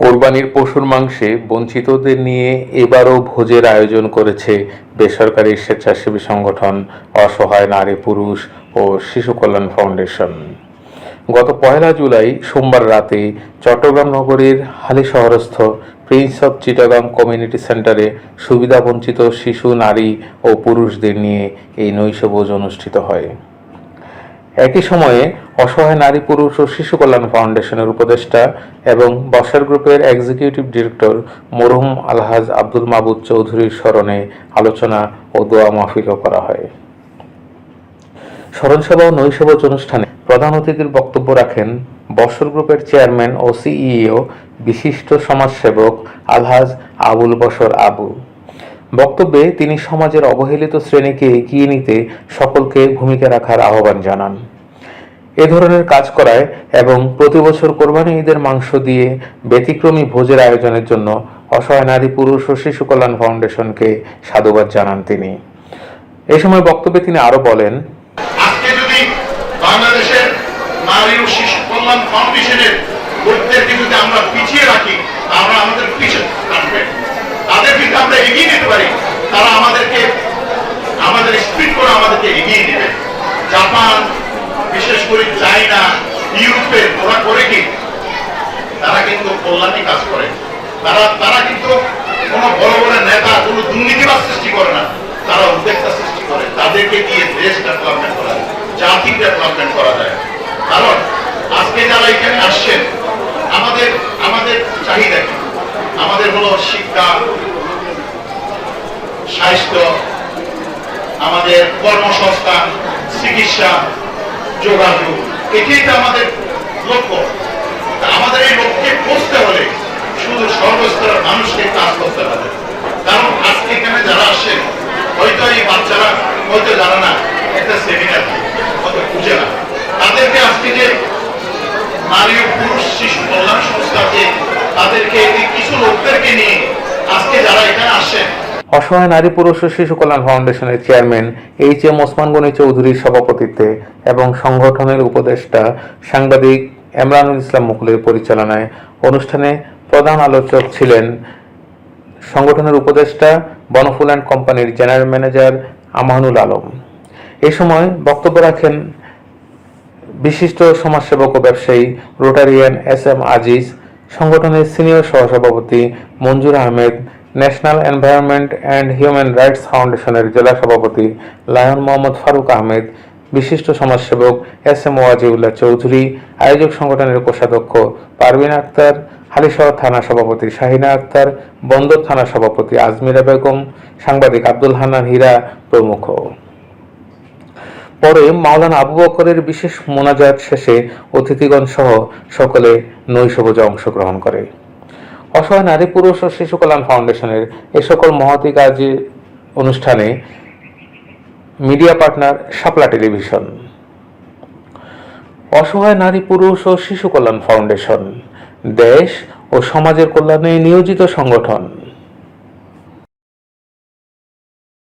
কোরবানির পশুর মাংসে বঞ্চিতদের নিয়ে এবারও ভোজের আয়োজন করেছে বেসরকারি স্বেচ্ছাসেবী সংগঠন অসহায় নারী পুরুষ ও শিশু কল্যাণ ফাউন্ডেশন। গত পয়লা জুলাই সোমবার রাতে চট্টগ্রাম নগরীর হালিশহরস্থ প্রিন্স অব চিটাগাং কমিউনিটি সেন্টারে সুবিধাবঞ্চিত শিশু, নারী ও পুরুষদের নিয়ে এই নৈশভোজ অনুষ্ঠিত হয়। একই সময়ে অসহায় নারী, পুরুষ ও শিশু কল্যাণ ফাউন্ডেশনের উপদেষ্টা এবং বসার গ্রুপের এক্সিকিউটিভ ডিরেক্টর মরহুম আলহাজ আব্দুল মাবুদ চৌধুরীর স্মরণে আলোচনা ও দোয়া মাহফিলও করা হয়। স্মরণসভা ও নৈশভোজ অনুষ্ঠানে প্রধান অতিথির বক্তব্য রাখেন বসর গ্রুপের চেয়ারম্যান ও সিইও বিশিষ্ট সমাজসেবক আলহাজ আবুল বসর আবু। বক্তব্যে তিনি সমাজের অবহেলিত শ্রেণীকে এগিয়ে নিতে সকলকে ভূমিকা রাখার আহ্বান জানান। এ ধরনের কাজ করায় এবং প্রতি বছর কোরবানি ঈদের মাংস দিয়ে ব্যতিক্রমী ভোজের আয়োজনের জন্য অসহায় নারী, পুরুষ ও শিশু কল্যাণ ফাউন্ডেশনকে সাধুবাদ জানান তিনি। এ সময় বক্তব্যে তিনি আরও বলেন আমরা পিছিয়ে রাখি আমাদের তাদের কিন্তু আমরা এগিয়ে পারি, তারা আমাদেরকে, আমাদের স্পিড করে আমাদেরকে এগিয়ে নেবে। জাপান, বিশেষ করে চাইনা ইউরোপের ওরা করে কি? তারা কিন্তু কল্যাণী কাজ করে। তারা তারা কিন্তু কোনো বড় বড় নেতা, কোনো দুর্নীতিবাদ সৃষ্টি করে না। তারা উদ্যোক্তা সৃষ্টি করে। তাদেরকে দিয়ে দেশ ডেভেলপমেন্ট করা যায় জাতি ডেভেলপমেন্ট করা যায়। কারণ আজকে যারা এখানে আসছেন, আমাদের আমাদের চাহিদা কি? আমাদের হলো শিক্ষা। স্বাস্থ্য আমাদের কর্মসংস্থান, চিকিৎসা যোগাযোগ এটাই তো আমাদের লক্ষ্য। আমাদের এই লক্ষ্যে পৌঁছতে হলে শুধু সর্বস্তরের মানুষকে কাজ করতে হবে কারণ আজকে এখানে যারা আসেন হয়তো এই বাচ্চারা হয়তো জানে না একটা সেমিনার হয়তো বুঝে না তাদেরকে আজকে যে নারী ও পুরুষ শিশু কল্যাণ সংস্থাকে তাদেরকে এই কিছু লোকদেরকে নিয়ে আজকে যারা এখানে আসেন অসহায় নারী পুরুষ ও শিশু কল্যাণ ফাউন্ডেশনের chairman H M Osman Gani চৌধুরীর সভাপতিত্বে এবং সংগঠনের উপদেষ্টা সাংবাদিক এমরানুল ইসলাম মুকুলের পরিচালনায় অনুষ্ঠানে প্রধান আলোচক ছিলেন সংগঠনের উপদেষ্টা বনফুল অ্যান্ড কোম্পানির জেনারেল ম্যানেজার আমানুল আলম। এ সময় বক্তব্য রাখেন বিশিষ্ট সমাজসেবক ও ব্যবসায়ী রোটারিয়ান এস এম আজিজ, সংগঠনের সিনিয়র সহসভাপতি Manzur Ahmed national environment and human rights ফাউন্ডেশনের জেলা সভাপতি লায়ন মোহাম্মদ ফারুক আহমেদ, বিশিষ্ট সমাজসেবক এস এম ওয়াজিউল্লাহ চৌধুরী, আয়োজক সংগঠনের কোষাধ্যক্ষ পারভিন আক্তার, হালিশহর থানা সভাপতি শাহিনা আক্তার, বন্দর থানা সভাপতি আজমিরা বেগম, সাংবাদিক আব্দুল হান্নান হীরা প্রমুখ। পরে মাওলানা আবু বকরের বিশেষ মোনাজাত শেষে অতিথিগণ সহ সকলে নৈশভোজে অংশগ্রহণ করে। অসহায় নারী, পুরুষ ও শিশু কল্যাণ ফাউন্ডেশনের এ সকল মহতি কাজে অনুষ্ঠানে মিডিয়া পার্টনার শাপলা টেলিভিশন। অসহায় নারী, পুরুষ ও শিশু কল্যাণ ফাউন্ডেশন, দেশ ও সমাজের কল্যাণে নিয়োজিত সংগঠন।